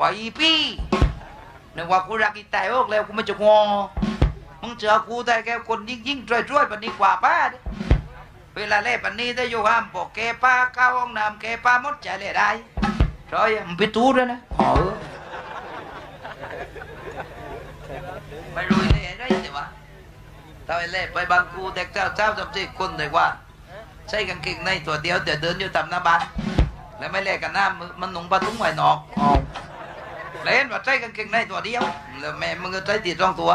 ว่าอีพี่นึกว่ากูรักอีแตายโอกแล้วกูไม่จะงอมึงเจอกูได้แค่คนยิ่งยิ่งๆช่วยปันนี้กว่าป้าเวลาเล่ปันนี้ได้อยู่ห้ามบอกแกป้าเข้าห้องน้ำแกป้าหมดใจเลยได้ใช่มึงไปตู้ด้วยนะอ๋อเออไม่รู้เลยได้แต่ว่าถ้าไปเล่ไปบางกูเด็กเจ้าเจ้าจำสิคนเลยว่า ใช้กางเกงในตัวเดียวเดี๋ยวเดินอยู่ตามหน้าบ้านแล้วไม่เล่กันหน้ามันหนุ่งปลาตุ้งไหวนอกออแล้ว เห็นว่าใช้กางเกงในตัวเดียวแล้วแม่มึงก็ใช้ตีสองตัว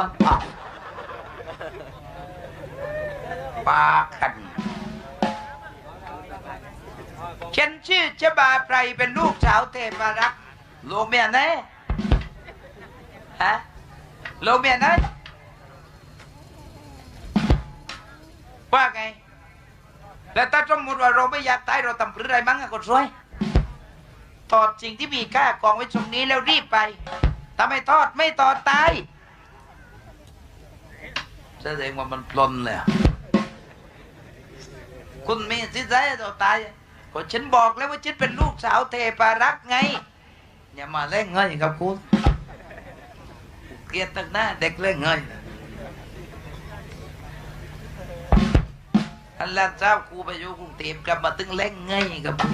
ปากันฉันชื่อเจบาไพรเป็นลูกสาวเทพารักษ์ลูกเมียไหนฮะลูกเมียไหนว่าไง แล้วถ้าสมมติว่าเราไม่อยากตายเราทำเพื่ออะไรบ้างอะคนสวย ถอดสิ่งที่มีค่ากองไว้ตรงนี้แล้วรีบไปถ้าไมทอดไม่ทอดตายแสดงว่ามันปลนเลยคุณมีสิทธิ์ใจต่อตายก็ฉันบอกแล้วว่าฉันเป็นลูกสาวเทพารักไง อย่ามาเล่นเงยกับคุณเกลียดตั้งหน้าเด็กเล่นเงยอันลานเจ้ากูไปอยู่กรุงเทพกลับมาตึงเล่งไงกับกู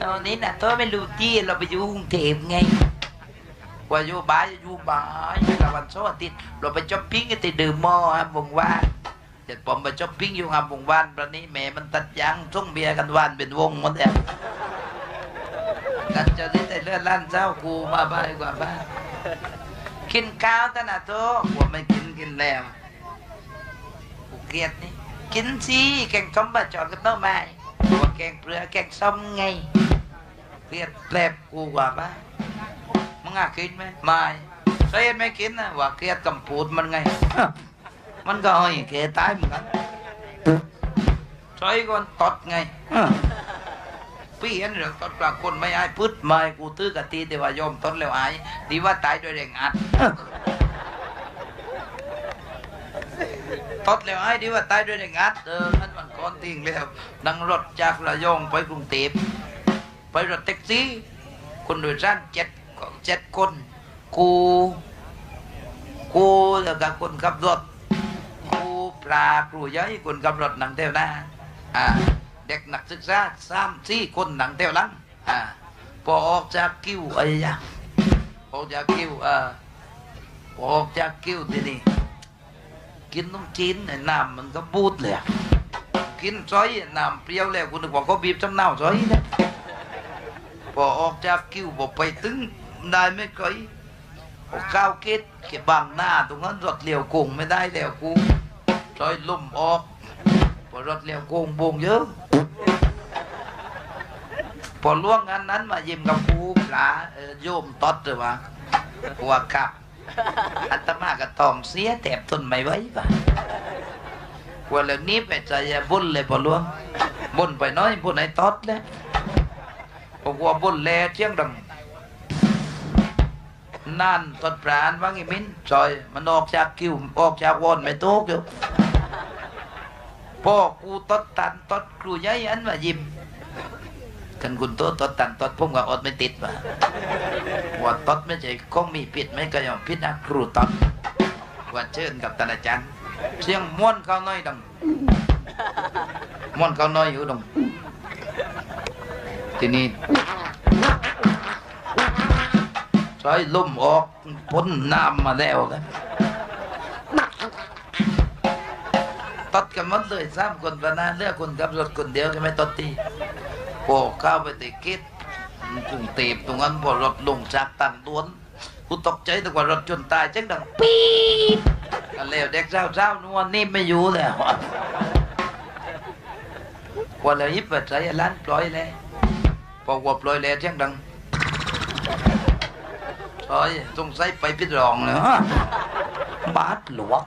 ตอนนี้น่ะเธอไม่รู้ที่เราไปอยู่กรุงเทพไงว่าอยู่บ้านอยู่บ้านกับวันเสาร์อาทิตย์เราไปช้อปปิ้งกันที่ดื่มหม้อฮะวงวานเจ็ดผมไปช้อปปิ้งอยู่ฮะวงว่านตอนนี้แม่มันตัดยางส่งเบียร์กันว่านเป็นวงหมดแล้วกันจะได้แต่เลือนล้านเจ้ากูมาบ้านกว่าบ้านกินข้าวแต่น่ะโตกูไม่กินกินแล้วกูเกลียดนี่กินสิแกงส้มบะจอนกับหน้อไม้ แกงเปลือกแกงส้มไงเกลียดแปลบกูว่าปะมึงอะกินไหมไม่ใช่ไม่กินนะว่าเกลียดกำปูดมันไง มันก็ให้แกตายเหมือนกันใช่ก่อนตดไงพี่เห็นเรื่องตดปลาคนไม่อายพึดไม่กูตื้อกะตีแต่ว่ายอมตดแล้วอายดีว่าตายด้วยแรงอัดทดแล้วไอ้ดีว่าตายด้วยแรงอัดเออนั่นมันก้ อนทิ้งแล้วนั่งรถจากระยองไปกรุงเทพไปรถแท็กซี่คนโดยสารเจ็ดเจ็ดคนกูกูแล้วก็คนขับรถกูปลาครูย้อยคนขับรถหนังเที่ยวหน้าอ่าเด็กนักศึกษาสามสี่คนหนังเที่ยวหลังอ่าพอออกจากคิวไอ้ยะออกจากคิวอ่าพอออกจากคิวทีนี่กินน้ำจีนไอ้น้ำมันก็บูดเลยอะ กินซอยน้ำเปรี้ยวแล้วคุณนึกว่าเขาบีบจำเน่าซอยนะพอออกจากคิวบอกไปตึงได้ไม่เคยพอข้าวเกตเก็บบางหน้าตรงนั้นรถเลี้ยวโกงไม่ได้แล้วกูซอยลุ่มออกพอรถเลี้ยวโกงบงเยอะพอล่วงงานนั้นมายิ้มกับกูปลาโยมตอดเลยวะกูว่าครับอัตมาก็ต้องเสียแถบต้นไม่ไว้ปะ ว่าเรื่องนี้ไปใจบุญเลยพอหลวงบุญไปน้อยบุญไอ้ตอดเลยบอกว่าบุญแลเชียงดังนั่นตอดปราณว่างี้มิ้นจอยมันออกจากคิวออกจากวอนไม่โตกอยู่พ่อกูตอดตันตอดครูใหญ่อันว่ายิ้มกันคุณโตตอดตันตอดพุ่งกับอดไม่ติดว่ะว่าตดไม่ใช่คงมีผิดไม่ก็ยอมผิดนะครูตดว่าเชิญกับท่าอาจารย์ เสียงม้วนเขาน้อยดังม้วนเขาน้อยอยู่ดังทีนี้ใช้ลมออกพ้นน้ำมาแล้วกันตัดกันหมดเลยสามคนประนาเลือกคนขับรถคนเดียวก็ไม่ตดตีโผล่เข้าไปติกิดกรุงเทพตรงนั้นพอรถลงจากตังด้วนกูตกใจแต่ว่ารถจนตายจังดังปี๊ด กันแล้วเด็กเจ้าเจ้านวลนี่ไม่อยู่แล้วกว่าเลยยิบไปใส่ร้านปล่อยเลยพอว่าปล่อยแล้วจังดังซอยสงสัยไปพิดรองเลยฮะบาดหลวก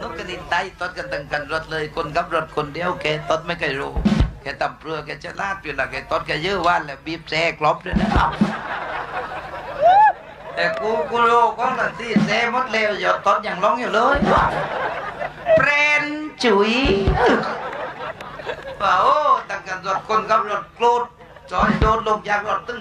นกกระดินไตตดกันตั้งกันรถเลยคนขับรถคนเดียวแกตดไม่เคยรู้แกตำเปลือแกจะลาดอยู่ละแกตอนแกเยอะว่านแหละบีบแซ่กรอบด้วยนะ แต่กูกูรู้ก็ละที่แซ่หมดแล้วหยดตอนอย่างร้องอยู่เลยเปรนจุ๋ยว่าโอ้ตั้งกันรถคนกับรถโกรธจอยโดนลงจากรถตึง